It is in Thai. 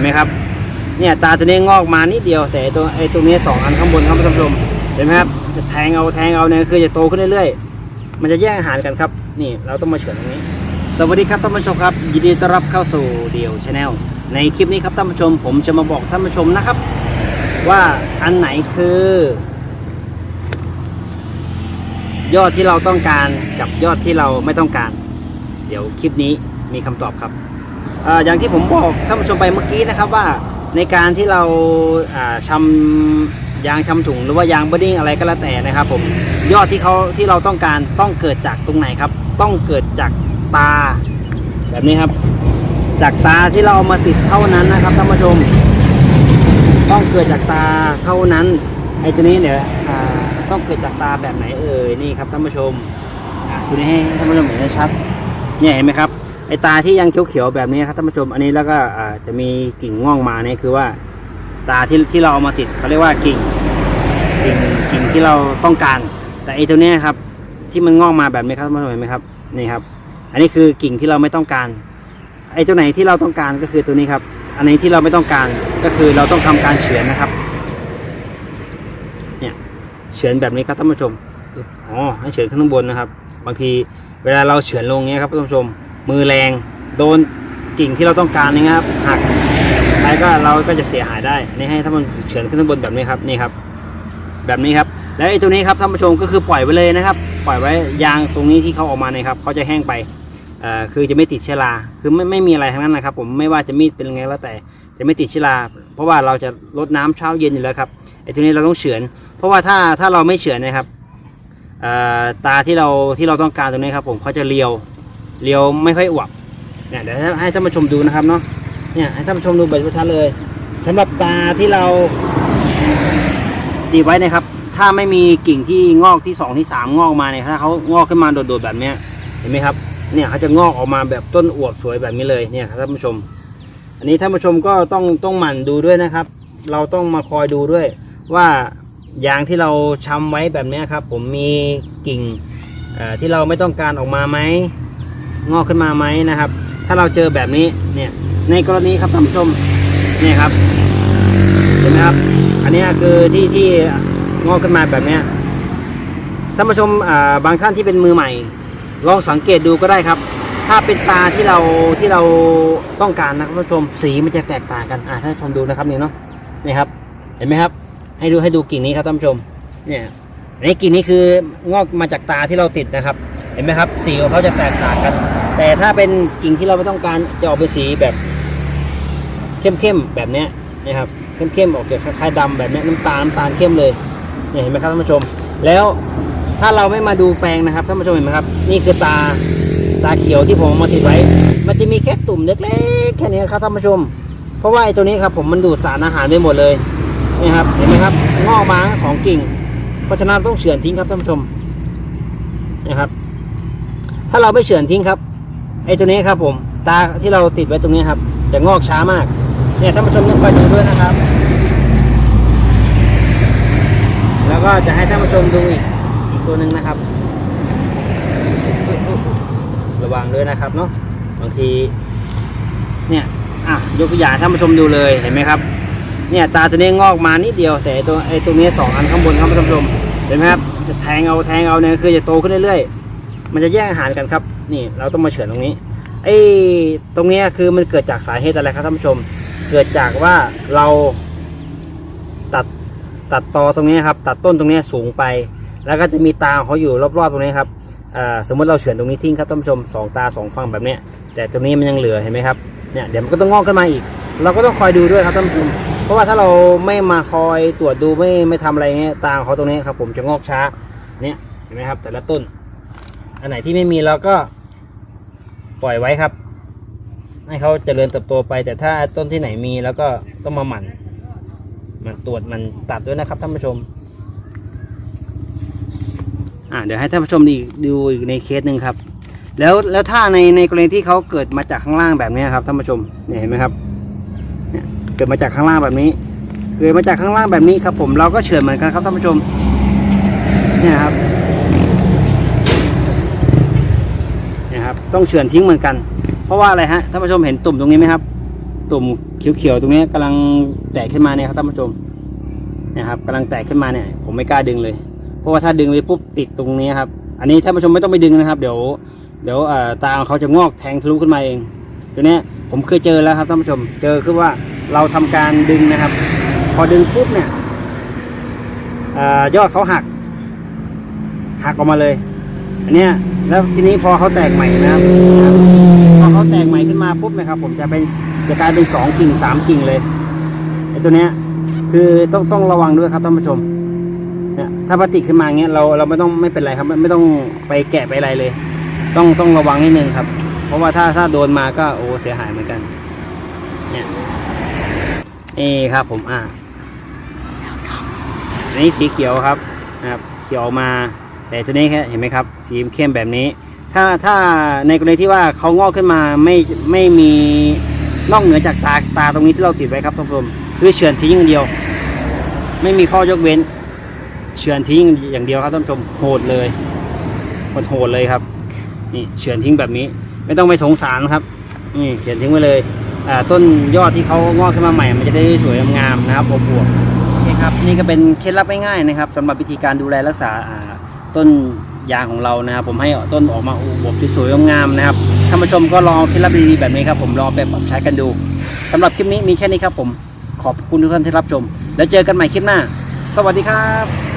นไหมครับ เนี่ยตาตัวนี้งอกมานิดเดียวแต่ตัวไอ้ตรงนี้สองอันข้างบนครับท่านผู้ชมเห็นไหมครับจะแทงเอาแทงเอาเนี่ยคือจะโตขึ้นเรื่อยๆ มันจะแย่งอาหารกันครับ นี่เราต้องมาเฉือนตรงนี้ สวัสดีครับท่านผู้ชมครับ ยินดีต้อนรับเข้าสู่เดี่ยวชาแนลในคลิปนี้ครับท่านผู้ชม ผมจะมาบอกท่านผู้ชมนะครับ ว่าอันไหนคือ ยอดที่เราต้องการกับยอดที่เราไม่ต้องการ เดี๋ยวคลิปนี้มีคำตอบครับ อย่างที่ผมบอกท่านผู้ชมไปเมื่อกี้นะครับว่าในการที่เราอ่าชำยางชำถุงหรือว่ายางบดดิ้งอะไรก็แล้วแต่นะครับ ผมยอดที่เขาที่เราต้องการต้องเกิดจากตรงไหนครับ ต้องเกิดจากตา แบบนี้ครับ จากตาที่เราเอามาติดเท่านั้นนะครับท่านผู้ชม ต้องเกิดจากตาเท่านั้นไอ้ตัวนี้เนี่ยต้องเกิดจากตาแบบไหนเอ่ยนี่ครับท่านผู้ชมอะตัวนี้ให้ท่านผู้ชมเห็นได้ชัดเนี่ยเห็นไหมครับ ไอตาที่ยังเขียวๆแบบนี้ครับท่านผู้ชมอันนี้แล้วก็อ่จะมีกิ่งง่องมาเนี่ยคือว่า ตาที่ที่เราเอามาติดเขาเรียกว่ากิ่งกิ่งกิ่งที่เราต้องการ แต่ไอตัวเนี้ยครับ ที่มันงอกมาแบบนี้ครับท่านผู้ชมเห็นไหมครับนี่ครับ อันนี้คือกิ่งที่เราไม่ต้องการ ไอตัวไหนที่เราต้องการก็คือตัวนี้ครับ อันนี้ที่เราไม่ต้องการก็คือเราต้องทำการเฉือนนะครับเนี่ยเฉือนแบบนี้ครับท่านผู้ชมอ๋อให้เฉือนข้างบนนะครับ บางทีเวลาเราเฉือนลงเงี้ยครับท่านผู้ชม มือแรงโดนกิ่งที่เราต้องการนี่ครับหักไปก็เราก็จะเสียหายได้นี่ให้ท่านผู้ชมเฉือนขึ้นข้างบนแบบนี้ครับนี่ครับ แบบนี้ครับ แล้วไอ้ตัวนี้ครับท่านผู้ชมก็คือปล่อยไว้เลยนะครับ ปล่อยไว้ยางตรงนี้ที่เขาออกมาเนี่ยครับเขาจะแห้งไปคือจะไม่ติดเชื้อราคือไม่ไม่มีอะไรทั้งนั้นนะครับ ผมไม่ว่าจะมีดเป็นยังไงแล้วแต่จะไม่ติดเชื้อราเพราะว่าเราจะลดน้ำเช้าเย็นอยู่แล้วครับไอ้ตัวนี้เราต้องเฉือน เพราะว่าถ้าถ้าเราไม่เฉือนนะครับตาที่เราที่เราต้องการตรงนี้ครับ ผมเขาจะเรียว เรียวไม่ค่อยอวบเนี่ยเดี๋ยวให้ท่านผู้ชมดูนะครับเนาะเนี่ยให้ท่านผู้ชมดูแบบชัดๆเลยสำหรับตาที่เราตีไว้นะครับ ถ้าไม่มีกิ่งที่งอกที่สองที่สามงอกมาเนี่ยถ้าเขางอกขึ้นมาโดดๆแบบเนี้ยเห็นไหมครับเนี่ยเขาจะงอกออกมาแบบต้นอวบสวยแบบนี้เลยเนี่ยครับท่านผู้ชม อันนี้ท่านผู้ชมก็ต้องต้องหมั่นดูด้วยนะครับ เราต้องมาคอยดูด้วย ว่ายางที่เราช้ำไว้แบบนี้ครับ ผมมีกิ่งที่เราไม่ต้องการออกมาไหม งอกขึ้นมาไหมนะครับ ถ้าเราเจอแบบนี้เนี่ยในกรณีครับท่านผู้ชมเนี่ยครับเห็นไหมครับ อันนี้คือที่ที่งอกขึ้นมาแบบนี้ท่านผู้ชมอ่าบางท่านที่เป็นมือใหม่ ลองสังเกตดูก็ได้ครับ ถ้าเป็นตาที่เราที่เราต้องการนะครับท่านผู้ชมสีมันจะแตกต่างกันอ่าท่านผู้ชมดูนะครับนี่เนาะนี่ครับ เห็นไหมครับ ให้ดูให้ดูกิ่งนี้ครับท่านผู้ชมเนี่ยอันกิ่งนี้คืองอกมาจากตาที่เราติดนะครับ ห็นไหมครับ สีของเขาจะแตกต่างกัน แต่ถ้าเป็นกิ่งที่เราไม่ต้องการจะออกเป็นสีแบบเข้มๆแบบนี้นะครับเข้มๆออกจากคล้ายๆดำแบบนี้น้ำตาลน้ำตาลเข้มเลยเนี่ยเห็นไหมครับท่านผู้ชม แล้วถ้าเราไม่มาดูแปลงนะครับท่านผู้ชมเห็นไหมครับ นี่คือตาตาเขียวที่ผมมาติดไว้ มันจะมีแค่ตุ่มเล็กๆแค่นี้ครับท่านผู้ชม เพราะว่าไอ้ตัวนี้ครับผมมันดูดสารอาหารไปหมดเลยนี่ครับเห็นไหมครับงอกมางสองกิ่ง เพราะฉะนั้นต้องเฉือนทิ้งครับท่านผู้ชมนะครับ ถ้าเราไม่เฉือนทิ้งครับไอ้ตัวนี้ครับผมตาที่เราติดไว้ตรงนี้ครับจะงอกช้ามากเนี่ยท่านผู้ชมต้องคอยดูด้วยนะครับ แล้วก็จะให้ท่านผู้ชมดูอีกอีกตัวหนึ่งนะครับ ระวังด้วยนะครับเนาะบางที เนี่ยอะยกตัวอย่างท่านผู้ชมดูเลยเห็นไหมครับ เนี่ยตาตัวนี้งอกมานิดเดียว แต่อ้ตัวไอ้ตรงนี้สองอันข้างบนครับท่านผู้ชมเห็นไหมครับจะแทงเอาแทงเอาเนี่ยคือจะโตขึ้นเรื่อยๆ มันจะแย่งอาหารกันครับ นี่เราต้องมาเฉือนตรงนี้ไอ้ตรงเนี้ยคือมันเกิดจากสาเหตุอะไรครับท่านผู้ชม เกิดจากว่าเราตัดตัดตอตรงนี้ครับ ตัดต้นตรงนี้สูงไป แล้วก็จะมีตาเขาอยู่รอบๆตรงนี้ครับสมมติเราเฉือนตรงนี้ทิ้งครับท่านผู้ชมสองตาสองฝั่งแบบเนี้ยแต่ตรงนี้มันยังเหลือเห็นไหมครับเนี่ยเดี๋ยวมันก็ต้องงอกขึ้นมาอีก เราก็ต้องคอยดูด้วยครับท่านผู้ชม เพราะว่าถ้าเราไม่มาคอยตรวจดูไม่ไม่ทำอะไรเงี้ยตาเขาตรงนี้ครับ ผมจะงอกช้าเนี่ยเห็นไหมครับ แต่ละต้น อันไหนที่ไม่มีเราก็ปล่อยไว้ครับ ให้เขาเจริญเติบโตไป แต่ถ้าต้นที่ไหนมีแล้วก็ต้องมาหมั่นหมันตรวจหมันตัดด้วยนะครับท่านผู้ชม อ่าเดี๋ยวให้ท่านผู้ชมดูอีดูอีกในเคสหนึ่งครับ แล้วแล้วถ้าในในกรณีที่เขาเกิดมาจากข้างล่างแบบนี้ครับท่านผู้ชมเนี่ยเห็นไหมครับเนี่ยเกิดมาจากข้างล่างแบบนี้เกิดมาจากข้างล่างแบบนี้ครับ ผมเราก็เฉือนเหมือนกันครับท่านผู้ชม เนี่ยครับเนี่ยครับ ต้องเฉือนทิ้งเหมือนกัน เพราะว่าอะไรฮะท่านผู้ชมเห็นตุ่มตรงนี้ไหมครับ ตุ่มเขียวๆตรงนี้ยกำลังแตกขึ้นมาเนี่ยครับท่านผู้ชมนะครับกำลังแตกขึ้นมาเนี่ย ผมไม่กล้าดึงเลย เพราะว่าถ้าดึงไปปุ๊บติดตรงนี้ครับ อันนี้ท่านผู้ชมไม่ต้องไปดึงนะครับ เดี๋ยว เดี๋ยวตาของเขาจะงอกแทงทะลุขึ้นมาเองตัวนี้ผมเคยเจอแล้วครับท่านผู้ชม เจอคือว่าเราทำการดึงนะครับ พอดึงปุ๊บเนี่ยอ่อยอดเขาหัก หักออกมาเลย อันเนี้ยแล้วทีนี้พอเขาแตกใหม่นะครับพอเขาแตกใหม่ขึ้นมาปุ๊บนะครับ ผมจะเป็นจะกลายเป็นสองกิ่งสามกิ่งเลยไอ้ตัวเนี้ยคือต้องต้องระวังด้วยครับท่านผู้ชมเนี่ยถ้าพลาสติกขึ้นมาเงี้ยเราเราไม่ต้องไม่เป็นไรครับ ไม่ไม่ต้องไปแกะไปอะไรเลย ต้องต้องระวังนิดนึงครับ เพราะว่าถ้าถ้าโดนมาก็โอ้เสียหายเหมือนกันเนี่ยนี่ครับผมอ่าอันนี้สีเขียวครับนะครับ เขียวมา แต่ตัวนี้แค่เห็นไหมครับสีเข้มแบบนี้ ถ้าถ้าในกรณีที่ว่าเขางอกขึ้นมาไม่ไม่มีนอกเหนือจากตาตาตรงนี้ที่เราติดไว้ครับท่านผู้ชมคือเฉือนทิ้งอย่างเดียว ไม่มีข้อยกเว้นเฉือนทิ้งอย่างเดียวครับท่านผู้ชมโหดเลยโหดโหดเลยครับ นี่เฉือนทิ้งแบบนี้ ไม่ต้องไปสงสารครับนี่เฉือนทิ้งไว้เลยต้นยอดที่เขางอกขึ้นมาใหม่ มันจะได้สวยงามนะครับอวบๆโอเคครับนี่ก็เป็นเคล็ดลับง่ายๆนะครับสำหรับวิธีการดูแลรักษาอ่า ต้นยางของเรานะครับ ผมให้ต้นออกมาอวบที่สวยงามนะครับท่านผู้ชมก็ลองเคล็ดลับดีๆแบบนี้ครับผมลองไปปรับใช้กันดูสำหรับคลิปนี้มีแค่นี้ครับผมขอบคุณทุกท่านที่รับชม แล้วเจอกันใหม่คลิปหน้า สวัสดีครับ